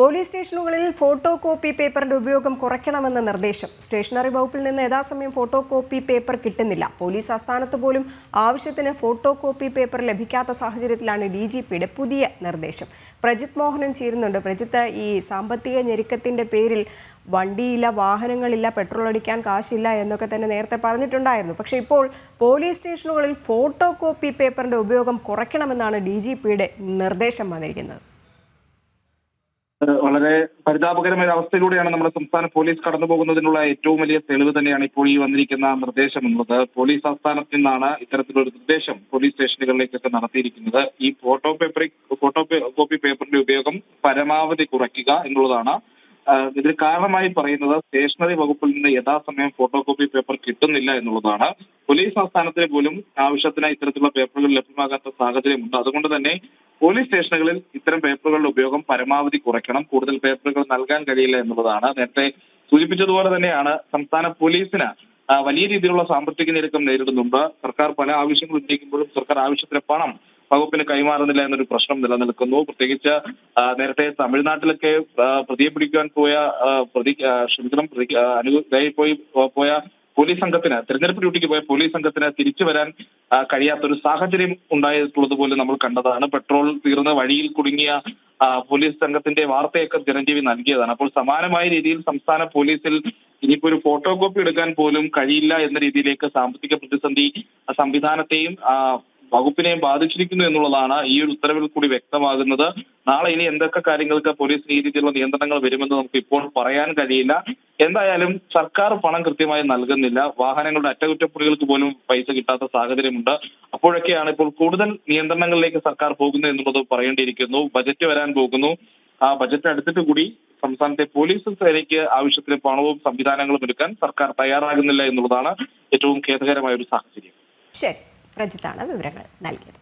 Police സ്റ്റേഷനുകളിൽ photo copy പേപ്പറിന്റെ ഉപയോഗം കുറയ്ക്കണമെന്ന നിർദ്ദേശം. സ്റ്റേഷനറി വകുപ്പിൽ നിന്ന് യഥാസമയം ഫോട്ടോ കോപ്പി പേപ്പർ കിട്ടുന്നില്ല. പോലീസ് ആസ്ഥാനത്ത് പോലും ആവശ്യത്തിന് ഫോട്ടോ കോപ്പി പേപ്പർ ലഭിക്കാത്ത സാഹചര്യത്തിലാണ് ഡി ജി പിയുടെ പുതിയ നിർദ്ദേശം. പ്രജിത് മോഹനൻ ചേരുന്നുണ്ട്. പ്രജിത്ത് ഈ സാമ്പത്തിക ഞെരുക്കത്തിന്റെ പേരിൽ വണ്ടിയില്ല വാഹനങ്ങളില്ല പെട്രോൾ അടിക്കാൻ കാശില്ല എന്നൊക്കെ തന്നെ നേരത്തെ പറഞ്ഞിട്ടുണ്ടായിരുന്നു. പക്ഷെ ഇപ്പോൾ പോലീസ് സ്റ്റേഷനുകളിൽ ഫോട്ടോ കോപ്പി പേപ്പറിന്റെ ഉപയോഗം കുറയ്ക്കണമെന്നാണ് ഡി ജി പിയുടെ നിർദ്ദേശം വന്നിരിക്കുന്നത്. വളരെ പരിതാപകരമായ ഒരു അവസ്ഥയിലൂടെയാണ് നമ്മുടെ സംസ്ഥാന പോലീസ് കടന്നു പോകുന്നതിനുള്ള ഏറ്റവും വലിയ തെളിവ് തന്നെയാണ് ഇപ്പോൾ ഈ വന്നിരിക്കുന്ന നിർദ്ദേശം എന്നുള്ളത് പോലീസ് ആസ്ഥാനത്ത് നിന്നാണ് ഇത്തരത്തിലൊരു നിർദ്ദേശം പോലീസ് സ്റ്റേഷനുകളിലേക്കൊക്കെ നടത്തിയിരിക്കുന്നത്. ഈ ഫോട്ടോ പേപ്പർ ഫോട്ടോ കോപ്പി പേപ്പറിന്റെ ഉപയോഗം പരമാവധി കുറയ്ക്കുക എന്നുള്ളതാണ്. ഇതിന് കാരണമായി പറയുന്നത് സ്റ്റേഷനറി വകുപ്പിൽ നിന്ന് യഥാസമയം ഫോട്ടോ കോപ്പി പേപ്പർ കിട്ടുന്നില്ല എന്നുള്ളതാണ്. പോലീസ് ആസ്ഥാനത്തിന് പോലും ആവശ്യത്തിന് ഇത്തരത്തിലുള്ള പേപ്പറുകൾ ലഭ്യമാകാത്ത സാഹചര്യമുണ്ട്. അതുകൊണ്ട് തന്നെ പോലീസ് സ്റ്റേഷനുകളിൽ ഇത്തരം പേപ്പറുകളുടെ ഉപയോഗം പരമാവധി കുറയ്ക്കണം. കൂടുതൽ പേപ്പറുകൾ നൽകാൻ കഴിയില്ല എന്നുള്ളതാണ്. നേരത്തെ സൂചിപ്പിച്ചതുപോലെ തന്നെയാണ് സംസ്ഥാന പോലീസിന് വലിയ രീതിയിലുള്ള സാമ്പത്തിക ഞെരുക്കം നേരിടുന്നുണ്ട്. സർക്കാർ പല ആവശ്യങ്ങൾ ഉന്നയിക്കുമ്പോഴും സർക്കാർ ആവശ്യത്തിന് പണം വകുപ്പിന് കൈമാറുന്നില്ല എന്നൊരു പ്രശ്നം നിലനിൽക്കുന്നു. പ്രത്യേകിച്ച് നേരത്തെ തമിഴ്നാട്ടിലൊക്കെ പ്രതിയെ പിടിക്കാൻ പോയ പ്രതി ക്ഷമിക്കണം ആ, പോയി പോയ പോലീസ് സംഘത്തിന് തെരഞ്ഞെടുപ്പ് ഡ്യൂട്ടിക്ക് പോയ പോലീസ് സംഘത്തിന് തിരിച്ചു വരാൻ കഴിയാത്തൊരു സാഹചര്യം ഉണ്ടായിട്ടുള്ളത് പോലെ നമ്മൾ കണ്ടതാണ്. പെട്രോൾ തീർന്ന വഴിയിൽ കുടുങ്ങിയ പോലീസ് സംഘത്തിന്റെ വാർത്തയൊക്കെ ചിരഞ്ജീവി നൽകിയതാണ്. അപ്പോൾ സമാനമായ രീതിയിൽ സംസ്ഥാന പോലീസിൽ ഇനിയിപ്പോ ഒരു ഫോട്ടോ കോപ്പി എടുക്കാൻ പോലും കഴിയില്ല എന്ന രീതിയിലേക്ക് സാമ്പത്തിക പ്രതിസന്ധി സംവിധാനത്തെയും വകുപ്പിനെയും ബാധിച്ചിരിക്കുന്നു എന്നുള്ളതാണ് ഈ ഒരു ഉത്തരവിൽ കൂടി വ്യക്തമാകുന്നത്. നാളെ ഇനി എന്തൊക്കെ കാര്യങ്ങൾക്ക് പോലീസ് രീതിയിലുള്ള നിയന്ത്രണങ്ങൾ വരുമെന്ന് നമുക്ക് ഇപ്പോൾ പറയാൻ കഴിയില്ല. എന്തായാലും സർക്കാർ പണം കൃത്യമായി നൽകുന്നില്ല. വാഹനങ്ങളുടെ അറ്റകുറ്റപ്പണികൾക്ക് പോലും പൈസ കിട്ടാത്ത സാഹചര്യമുണ്ട്. അപ്പോഴൊക്കെയാണ് ഇപ്പോൾ കൂടുതൽ നിയന്ത്രണങ്ങളിലേക്ക് സർക്കാർ പോകുന്നത് എന്നുള്ളത് പറയേണ്ടിയിരിക്കുന്നു. ബജറ്റ് വരാൻ പോകുന്നു. ആ ബജറ്റ് അടുത്തിട്ട് കൂടി സംസ്ഥാനത്തെ പോലീസ് സേനയ്ക്ക് ആവശ്യത്തിന് പണവും സംവിധാനങ്ങളും ഒരുക്കാൻ സർക്കാർ തയ്യാറാകുന്നില്ല എന്നുള്ളതാണ് ഏറ്റവും ഖേദകരമായ ഒരു സാഹചര്യം. ശരി. പ്രജിത്താണ് വിവരങ്ങൾ നൽകിയത്.